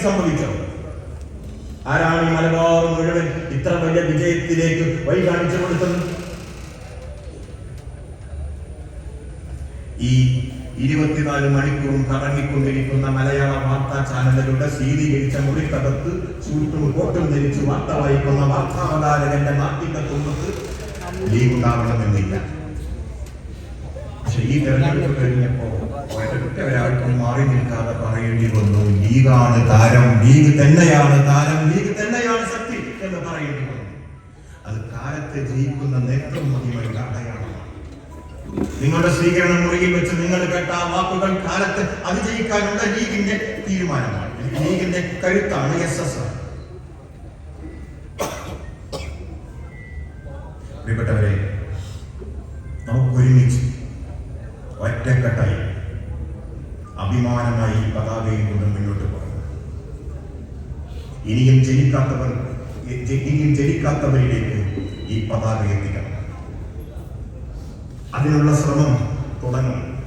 സംഭവിച്ചോ ആരാണ് ഈ മലബാർ മുഴുവൻ ഇത്ര വലിയ വിജയത്തിലേക്ക് വഴി കാണിച്ചു കൊടുത്തത്? ഈ ഇരുപത്തിനാല് മണിക്കൂറും കറങ്ങിക്കൊണ്ടിരിക്കുന്ന മലയാള വാർത്താ ചാനലുകളുടെ ശീതീകരിച്ച മുറിക്കകത്ത് ചൂട്ടും കോട്ടും ധരിച്ച് വാർത്ത വായിക്കുന്ന വാർത്താവതാരകന്റെ നാട്ടിന്റെ തുമ്പത്ത് ലീവ് ഉണ്ടാവണമെന്നില്ല. പക്ഷെ ഈ തെരഞ്ഞെടുപ്പ് കഴിഞ്ഞപ്പോ ഒരൊറ്റ ഒരാൾക്കും മാറി നിൽക്കാതെ പറയേണ്ടി വന്നു. ലീഗാണ് താരം ലീഗ് തന്നെയാണ് താരം ലീഗ് തന്നെയാണ് ശക്തി എന്ന് പറയേണ്ടി വന്നു. അത് കാലത്തെ ജയിക്കുന്ന നേതൃത്വ മഹിമയുടെ അടയാളമാണ്. നിങ്ങളുടെ സ്വീകരണ മുറിയിൽ വെച്ച് നിങ്ങൾ കേട്ട ആ വാക്കുകൾ കാലത്ത് അതിജയിക്കാനുള്ള ലീഗിന്റെ തീരുമാനമാണ്. ലീഗിന്റെ കരുത്താണ് എസ് എസ് പ്രിയപ്പെട്ടവരെ പതാകയിൽ കൊണ്ട് മുന്നോട്ട് പോകും ഇനിയും ജനിക്കാത്തവർ ഇനിയും ജനിക്കാത്തവരിലേക്ക് ഈ പതാക എത്തിക്കണം. അതിനുള്ള ശ്രമം തുടങ്ങും.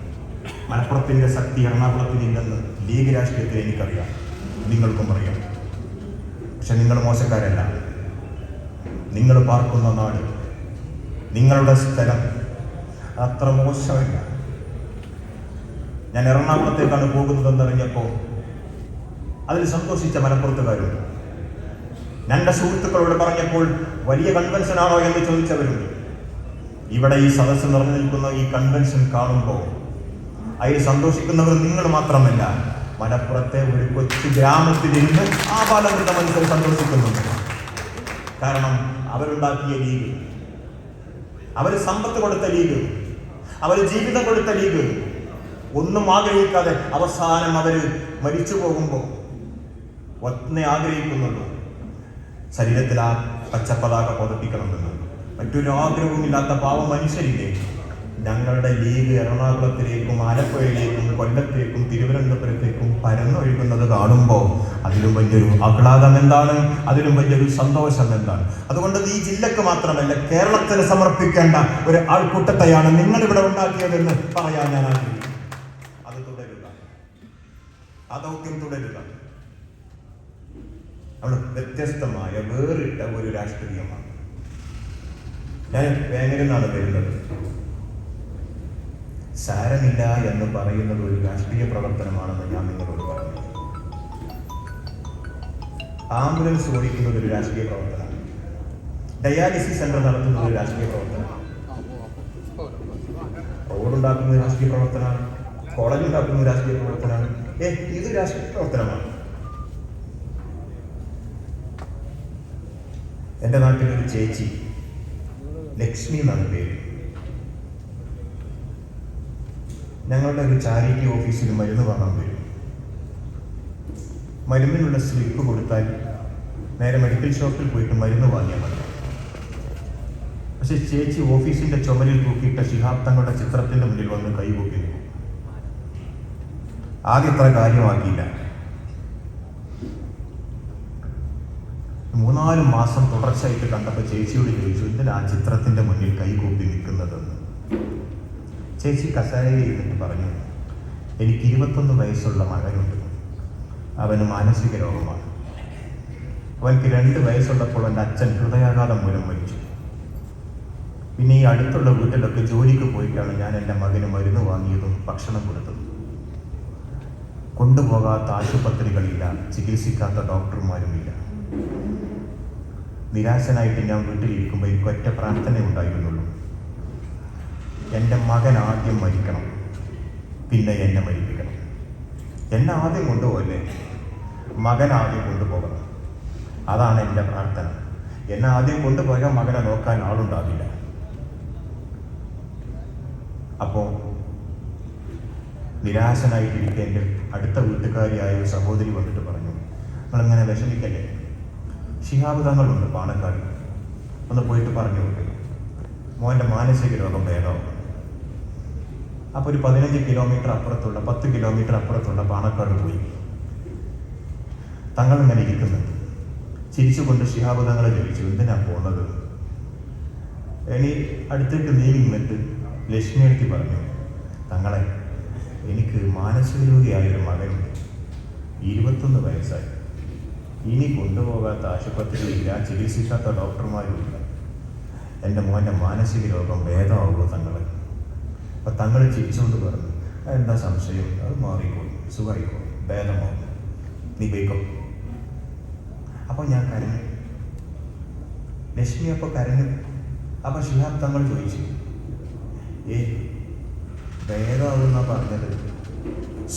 മലപ്പുറത്തിന്റെ ശക്തി എറണാകുളത്തിനില്ലെന്ന് ലീഗ് രാഷ്ട്രീയത്തിൽ എനിക്കറിയാം. നിങ്ങൾക്കും അറിയാം. പക്ഷെ നിങ്ങൾ മോശക്കാരല്ല. നിങ്ങൾ പാർക്കുന്ന നാട് നിങ്ങളുടെ സ്ഥലം അത്ര മോശമല്ല. ഞാൻ എറണാകുളത്തേക്കാണ് പോകുന്നതെന്നറിഞ്ഞപ്പോൾ അതിൽ സന്തോഷിച്ച മലപ്പുറത്തുകാരുണ്ട് എന്റെ സുഹൃത്തുക്കളോട് പറഞ്ഞപ്പോൾ വലിയ കൺവെൻഷൻ ആണോ എന്ന് ചോദിച്ചവരുണ്ട്. ഇവിടെ ഈ സദസ്സ് നിറഞ്ഞു നിൽക്കുന്ന ഈ കൺവെൻഷൻ കാണുമ്പോൾ അതിൽ സന്തോഷിക്കുന്നവർ നിങ്ങൾ മാത്രമല്ല മലപ്പുറത്തെ ഒരു കൊച്ചു ഗ്രാമത്തിലിരുന്ന് ആ ബാലവൃത്ത മനുഷ്യർ സന്തോഷിക്കുന്നുണ്ട് കാരണം അവരുണ്ടാക്കിയ ലീഗ് അവർ സമ്പത്ത് കൊടുത്ത ലീഗ് അവർ ജീവിതം കൊടുത്ത ലീഗ് ഒന്നും ആഗ്രഹിക്കാതെ അവസാനം അവർ മരിച്ചു പോകുമ്പോൾ ഒന്നേ ആഗ്രഹിക്കുന്നുള്ളൂ. ശരീരത്തിൽ ആ പച്ചപ്പതാക പതപ്പിക്കണമെന്ന്. മറ്റൊരു ആഗ്രഹവുമില്ലാത്ത പാവ മനുഷ്യരില്ലേ? ഞങ്ങളുടെ ലീഗ് എറണാകുളത്തിലേക്കും ആലപ്പുഴയിലേക്കും കൊല്ലത്തേക്കും തിരുവനന്തപുരത്തേക്കും പരന്നൊഴുകുന്നത് കാണുമ്പോൾ അതിലും വലിയൊരു ആഹ്ലാദം എന്താണ്? അതിലും വലിയൊരു സന്തോഷം എന്താണ്? അതുകൊണ്ട് ഈ ജില്ലക്ക് മാത്രമല്ല കേരളത്തിന് സമർപ്പിക്കേണ്ട ഒരു ആൾക്കൂട്ടത്തെയാണ് നിങ്ങളിവിടെ ഉണ്ടാക്കിയതെന്ന് പറയാൻ ഞാൻ ആഗ്രഹിക്കുന്നു. ആ ദൗത്യം തുടരുക. അവിടെ വ്യത്യസ്തമായ വേറിട്ട ഒരു രാഷ്ട്രീയമാണ്. ഞാൻ വേങ്ങനെന്നാണ് നിന്നാണ് വരുന്നത്? സാരമില്ല എന്ന് പറയുന്നത് ഒരു രാഷ്ട്രീയ പ്രവർത്തനമാണെന്ന് ഞാൻ നിങ്ങളോട് പറഞ്ഞു. ആംബുലൻസ് ഓടിക്കുന്നത് ഒരു രാഷ്ട്രീയ പ്രവർത്തനമാണ്. ഡയാലിസിസ് സെന്റർ നടത്തുന്നത് ഒരു രാഷ്ട്രീയ പ്രവർത്തനമാണ്. റോഡുണ്ടാക്കുന്നത് രാഷ്ട്രീയ പ്രവർത്തനമാണ്. കോളേജ് ഉണ്ടാക്കുന്നത് രാഷ്ട്രീയ പ്രവർത്തനമാണ്. ഇത് രാഷ്ട്രീയ പ്രവർത്തനമാണ്? എന്റെ നാട്ടിലൊരു ചേച്ചി ലക്ഷ്മി എന്നാണ് പേര്. ഞങ്ങളുടെ ഒരു ചാരിറ്റി ഓഫീസിൽ മരുന്ന് വാങ്ങാൻ വരും. മരുന്നിനുള്ള സ്ലിപ്പ് കൊടുത്താൽ നേരെ മെഡിക്കൽ ഷോപ്പിൽ പോയിട്ട് മരുന്ന് വാങ്ങിയാൽ മതി. പക്ഷെ ചേച്ചി ഓഫീസിന്റെ ചുമരിൽ തൂക്കിയിട്ട ശിഹാബ് തങ്ങളുടെ ചിത്രത്തിന്റെ മുന്നിൽ വന്ന് കൈകൂപ്പി നിൽക്കും ആദ്യം അത്ര കാര്യമാക്കിയില്ല. മൂന്നാൽ മാസം തുടർച്ചയായിട്ട് കണ്ടപ്പോൾ ചേച്ചിയോട് ചോദിച്ചു എന്തിനാ ആ ചിത്രത്തിന്റെ മുന്നിൽ കൈകൂപ്പി നിൽക്കുന്നതെന്ന്? ചേച്ചി കസാരയിൽ ഇരുന്നിട്ട് പറഞ്ഞു എനിക്ക് ഇരുപത്തൊന്ന് വയസ്സുള്ള മകനുണ്ട്. അവന് മാനസിക രോഗമാണ്. അവൻക്ക് രണ്ട് വയസ്സുള്ളപ്പോൾ എന്റെ അച്ഛൻ ഹൃദയാഘാതം മൂലം മരിച്ചു. പിന്നെ ഈ അടുത്തുള്ള വീട്ടിലൊക്കെ ജോലിക്ക് പോയിട്ടാണ് ഞാൻ എന്റെ മകന് മരുന്ന് വാങ്ങിയതും ഭക്ഷണം കൊടുത്തതും. കൊണ്ടുപോകാത്ത ആശുപത്രികളില്ല ചികിത്സിക്കാത്ത ഡോക്ടർമാരുമില്ല. നിരാശനായിട്ട് ഞാൻ വീട്ടിലിരിക്കുമ്പോൾ എനിക്ക് ഒറ്റ പ്രാർത്ഥന ഉണ്ടായിരുന്നുള്ളൂ. എന്റെ മകൻ ആദ്യം മരിക്കണം പിന്നെ എന്നെ മരിപ്പിക്കണം. എന്നെ ആദ്യം കൊണ്ടുപോകല്ലേ? മകൻ ആദ്യം കൊണ്ടുപോകണം. അതാണ് എന്റെ പ്രാർത്ഥന. എന്നെ ആദ്യം കൊണ്ടുപോയാൽ മകനെ നോക്കാൻ ആളുണ്ടാവില്ല. അപ്പോൾ നിരാശനായിട്ടിരിക്കെ എന്റെ അടുത്ത വീട്ടുകാരിയായ ഒരു സഹോദരി വന്നിട്ട് പറഞ്ഞു നിങ്ങളങ്ങനെ വിഷമിക്കല്ലേ? ശിഹാബ് തങ്ങളുണ്ട് പാണക്കാട്. ഒന്ന് പോയിട്ട് പറഞ്ഞു മോന്റെ മാനസിക രോഗം വേണോ അപ്പോൾ ഒരു പതിനഞ്ച് കിലോമീറ്റർ അപ്പുറത്തുള്ള പത്ത് കിലോമീറ്റർ അപ്പുറത്തുള്ള പാണക്കാട് പോയി. തങ്ങൾ ഇങ്ങനെ ഇരിക്കുന്നുണ്ട് ചിരിച്ചുകൊണ്ട് ശിഹാബ് തങ്ങളെ ചോദിച്ചു എന്തിനാ പോകുന്നത് ഇനി അടുത്തേക്ക് നീങ്ങി നിന്നിട്ട് ലക്ഷ്മി എടുത്തി പറഞ്ഞു തങ്ങളെ എനിക്ക് മാനസിക രോഗിയായൊരു മകനുണ്ട് ഇരുപത്തൊന്ന് വയസ്സായി. ഇനി കൊണ്ടുപോകാത്ത ആശുപത്രിയില്ല ചികിത്സിക്കാത്ത ഡോക്ടർമാരുമില്ല. എന്റെ മോന്റെ മാനസിക രോഗം ഭേദമാകുമോ തങ്ങൾ അപ്പം തങ്ങൾ ചിരിച്ചുകൊണ്ട് പറഞ്ഞു എന്താ സംശയം? അത് മാറിക്കോളും സുഖമായിക്കോളും ഭേദമാകും നീ പോയിക്കോ. അപ്പോൾ ഞാൻ കരഞ്ഞു. ലക്ഷ്മി അപ്പോൾ കരഞ്ഞു. അപ്പോൾ ശിഹാബ് തങ്ങൾ ചോദിച്ചു ഏ ഭേദമാകുന്ന പറഞ്ഞത്?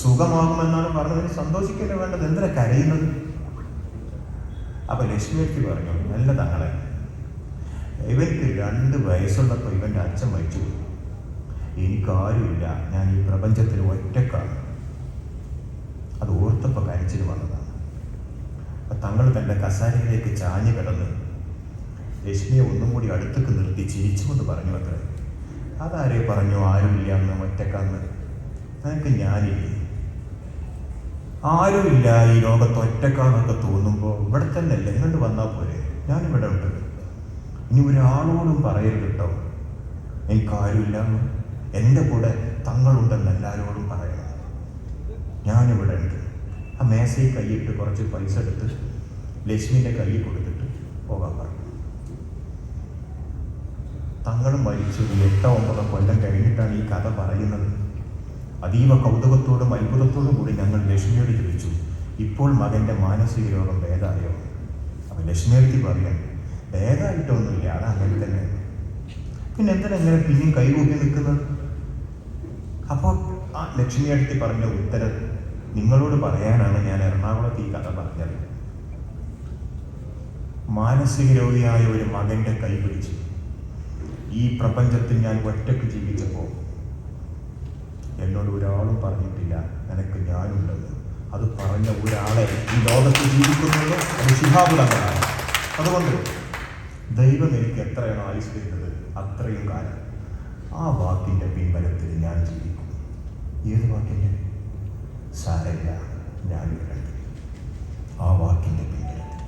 സുഖമാകുമെന്നാണ് പറഞ്ഞതിന് സന്തോഷിക്കല്ലേ വേണ്ടത്? എന്തിനാ കരയുന്നത്? അപ്പൊ ലക്ഷ്മിയത്തി പറഞ്ഞു നല്ല തങ്ങളെ ഇവർക്ക് രണ്ട് വയസ്സുള്ളപ്പോൾ ഇവന്റെ അച്ഛൻ മരിച്ചു. എനിക്കാരുമില്ല ഞാൻ ഈ പ്രപഞ്ചത്തിൽ ഒറ്റക്കാണ്. അത് ഓർത്തപ്പോൾ കരച്ചിൽ വന്നതാണ് അപ്പൊ തങ്ങൾ തന്റെ കസാരയിലേക്ക് ചാഞ്ഞു കിടന്ന് ലക്ഷ്മിയെ ഒന്നും കൂടി അടുത്തേക്ക് നിർത്തി ചിരിച്ചുകൊണ്ട് പറഞ്ഞു അത്രേ. അതാരെ പറഞ്ഞു ആരുമില്ല എന്ന് ഒറ്റക്കാന്ന് നിനക്ക് ഞാനില്ലേ? ആരുമില്ല ഈ ലോകത്ത് ഒറ്റക്കാന്നൊക്കെ തോന്നുമ്പോൾ ഇവിടെ തന്നെ അല്ലേ ഇങ്ങോട്ട് വന്നാൽ പോരെ? ഞാനിവിടെ ഉണ്ട്. ഇനി ഒരാളോടും പറയരുത് കേട്ടോ എനിക്ക് ആരുമില്ല എന്റെ കൂടെ തങ്ങളുണ്ടെന്ന് എല്ലാവരോടും പറയണം. ഞാനിവിടെ ഉണ്ട്. ആ മേശയിൽ കൈയിട്ട് കുറച്ച് പൈസ എടുത്ത് ലക്ഷ്മിന്റെ കൈ കൊടുത്തിട്ട് പോകാൻ പറഞ്ഞു. തങ്ങളും മരിച്ചു. എട്ടോ ഒമ്പതോ കൊല്ലം കഴിഞ്ഞിട്ടാണ് ഈ കഥ പറയുന്നത്. അതീവ കൗതുകത്തോടും അത്ഭുതത്തോടും കൂടി ഞങ്ങൾ ലക്ഷ്മിയോട് ചോദിച്ചു ഇപ്പോൾ മകന്റെ മാനസിക രോഗം ഭേദമായോ? അപ്പൊ ലക്ഷ്മിയെടുത്തി പറയാം ഭേദമായിട്ടൊന്നുമില്ല. അത് അങ്ങനെ തന്നെ. പിന്നെ എന്തിനാ ഇങ്ങനെ പിന്നെയും കൈകൂപ്പി നിൽക്കുന്നത്? അപ്പോൾ ആ ലക്ഷ്മിയെടുത്തി പറഞ്ഞ ഉത്തരം നിങ്ങളോട് പറയാനാണ് ഞാൻ എറണാകുളത്ത് ഈ കഥ പറഞ്ഞത്. മാനസിക രോഗിയായ ഒരു മകന്റെ കൈ പിടിച്ചു. ഈ പ്രപഞ്ചത്തിൽ ഞാൻ ഒറ്റയ്ക്ക് ജീവിച്ചപ്പോൾ എന്നോട് ഒരാളും പറഞ്ഞിട്ടില്ല നിനക്ക് ഞാനുണ്ടെന്ന്. അത് പറഞ്ഞ ഒരാളെ ഈ ലോകത്ത് ജീവിക്കുന്നത് അത് അതുകൊണ്ട് ദൈവം എനിക്ക് എത്രയാണ് ആയുസ് തരുന്നത്? അത്രയും കാലം ആ വാക്കിന്റെ പിൻബലത്തിൽ ഞാൻ ജീവിക്കും. ഏത് വാക്കിന്റെ സാരല്ല ഞാൻ വരണ്ട് ആ വാക്കിന്റെ പിൻബലത്തിൽ.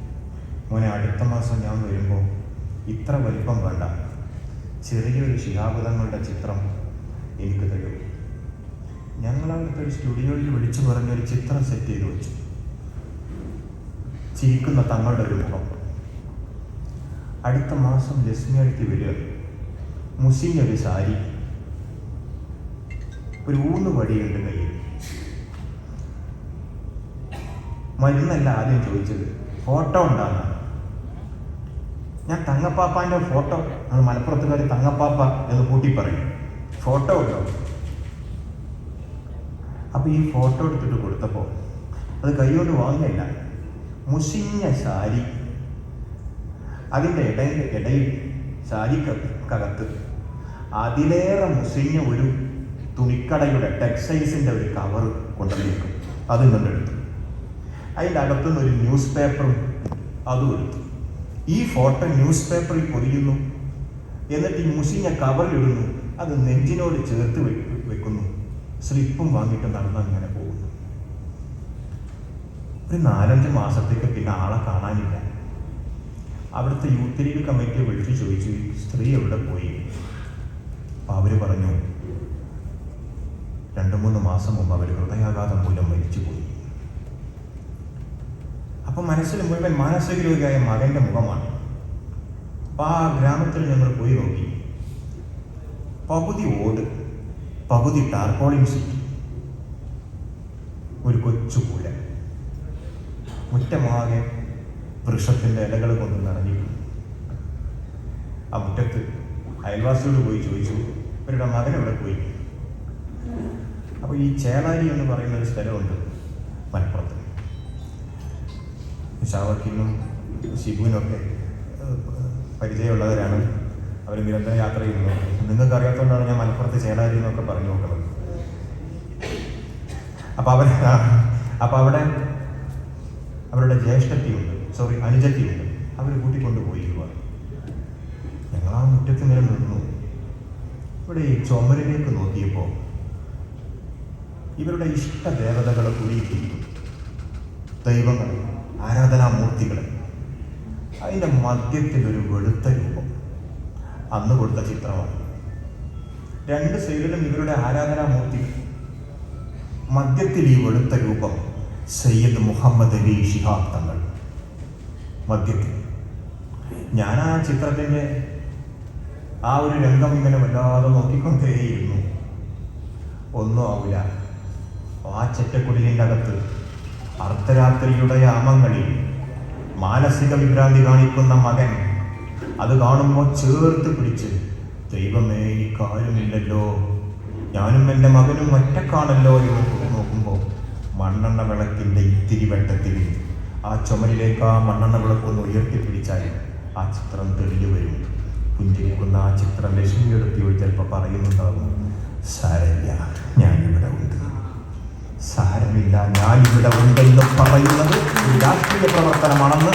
മോനെ അടുത്ത മാസം ഞാൻ വരുമ്പോൾ ഇത്ര വലിപ്പം വേണ്ട. ചെറിയൊരു ശിലാബുധങ്ങളുടെ ചിത്രം എനിക്ക് തരൂ. ഞങ്ങളവിടുത്തെ ഒരു സ്റ്റുഡിയോയിൽ വിളിച്ചു പറഞ്ഞൊരു ചിത്രം സെറ്റ് ചെയ്ത് വെച്ചു. ചിരിക്കുന്ന തങ്ങളുടെ ഒരു മുഖം. അടുത്ത മാസം ലക്ഷ്മി അടുത്ത് വരിക. മുസിഞ്ഞൊരു സാരി. ഒരു ഊന്ന് വടിയുണ്ട് കയ്യിൽ. മരുന്നല്ല ആദ്യം ചോദിച്ചത്. ഫോട്ടോ ഉണ്ടാകുന്ന ഞാൻ തങ്ങപ്പാപ്പാന്റെ ഫോട്ടോ അത് മലപ്പുറത്തുകാർ തങ്ങപ്പാപ്പ എന്ന് കൂട്ടി പറയും. ഫോട്ടോ ഉണ്ടോ? അപ്പോൾ ഈ ഫോട്ടോ എടുത്തിട്ട് കൊടുത്തപ്പോൾ അത് കൈകൊണ്ട് വാങ്ങില്ല മുഷിഞ്ഞ സാരി. അതിന്റെ ഇടയിൽ ഇടയിൽ സാരിക്കകത്ത് അതിലേറെ മുസിഞ്ഞ ഒരു തുണിക്കടയുടെ ടെക്സ്റ്റൈൽസിന്റെ ഒരു കവർ കൊണ്ടുവന്നിരിക്കും അതും കൊണ്ടെടുത്തു അതിന്റെ അകത്തുനിന്ന് ഒരു ന്യൂസ് പേപ്പറും അതും എടുത്തു. ഈ ഫോട്ടോ ന്യൂസ് പേപ്പറിൽ പൊതിയുന്നു. എന്നിട്ട് ഈ മുഷിഞ്ഞ കവറിലിടുന്നു. അത് നെഞ്ചിനോട് ചേർത്ത് വെക്കുന്നു. സ്ലിപ്പും വാങ്ങിയിട്ട് നടന്ന് അങ്ങനെ പോകുന്നു. ഒരു നാലഞ്ച് മാസത്തേക്ക് പിന്നെ ആളെ കാണാനില്ല. അവിടുത്തെ യൂത്ത് ലീഗ് കമ്മിറ്റിയെ വിളിച്ചു ചോദിച്ചു സ്ത്രീ എവിടെ പോയി? അപ്പൊ അവർ പറഞ്ഞു രണ്ടു മൂന്ന് മാസം മുമ്പ് അവർ ഹൃദയാഘാതം മൂലം മരിച്ചുപോയി. അപ്പൊ മനസ്സിൽ മുഴുവൻ മാനസിക രോഗിയായ മുഖമാണ്. അപ്പൊ ആ ഗ്രാമത്തിൽ ഞങ്ങൾ പോയി നോക്കി. പകുതി ഓട് പകുതി ടാർപോളിൻ സീറ്റ്. ഒരു കൊച്ചു കൂല മുറ്റമാകെ വൃക്ഷത്തിന്റെ ഇലകൾ കൊണ്ട് നിറഞ്ഞിരുന്നു ആ മുറ്റത്ത് അയൽവാസിയോട് പോയി ചോദിച്ചു ഇവരുടെ മകൻ എവിടെ പോയി? അപ്പോൾ ഈ ചേളാരി എന്ന് പറയുന്ന ഒരു സ്ഥലമുണ്ട് മലപ്പുറത്ത്. ഷാവക്കിനും ഷിബുവിനൊക്കെ പരിചയമുള്ളവരാണ്. അവർ നിരന്തരം യാത്ര ചെയ്യുന്നു. നിങ്ങൾക്ക് അറിയാത്തതുകൊണ്ടാണ് ഞാൻ മലപ്പുറത്ത് ചേരാതി എന്നൊക്കെ പറഞ്ഞു നോക്കുന്നത്. അപ്പൊ അവർ അപ്പൊ അവിടെ അവരുടെ ജ്യേഷ്ഠത്തിയുണ്ട് സോറി അനുജത്തിയുണ്ട് അവർ കൂട്ടിക്കൊണ്ടുപോയി ഞങ്ങൾ ആ മുറ്റത്ത് നേരെ നിന്നു. ഇവിടെ ഈ ചുമരിലേക്ക് നോക്കിയപ്പോൾ ഇവരുടെ ഇഷ്ട ദേവതകൾ കുടിയിരിക്കുന്നു. ദൈവങ്ങൾ. ആരാധനാമൂർത്തികൾ അതിന്റെ മധ്യത്തിൽ ഒരു വെളുത്ത രൂപം. അന്ന് കൊടുത്ത ചിത്രമാണ്. രണ്ട് സൈഡിലും ഇവരുടെ ആരാധനാമൂർത്തികൾ. മധ്യത്തിൽ ഈ വെളുത്ത രൂപം സയ്യിദ് മുഹമ്മദ് അലി ഷിഹാബ് തങ്ങൾ. മധ്യത്തിൽ ഞാൻ ആ ചിത്രത്തിന്റെ ആ ഒരു രംഗം ഇങ്ങനെ വല്ലാതെ നോക്കിക്കൊണ്ടേയിരുന്നു. ഒന്നും ആവില്ല ആ ചെറ്റക്കുടിലിന്റെ അകത്ത് അർദ്ധരാത്രിയുടെ യാമങ്ങളിൽ മാനസിക വിഭ്രാന്തി കാണിക്കുന്ന മകൻ അത് കാണുമ്പോൾ ചേർത്ത് പിടിച്ച് ദൈവമേ എനിക്കാരുമില്ലല്ലോ ഞാനും എന്റെ മകനും ഒറ്റക്കാണല്ലോ എന്ന് നോക്കുമ്പോൾ മണ്ണെണ്ണ വിളക്കിന്റെ ഇത്തിരി വെട്ടത്തിൽ ആ ചുമരിലേക്ക് ആ മണ്ണെണ്ണ വിളക്കൊന്ന് ഉയർത്തിപ്പിടിച്ചാൽ ആ ചിത്രം തെളിഞ്ഞു വരും. പുഞ്ചിരിക്കുന്ന ആ ചിത്രം ലക്ഷ്മിയെടുത്തി ചിലപ്പോൾ പറയുന്നുണ്ടാകും സാരല്ല ഉണ്ട് സാരമില്ല ഞാനിവിടെ ഉണ്ടെന്ന് പറയുന്നത് രാഷ്ട്രീയ പ്രവർത്തനമാണെന്ന്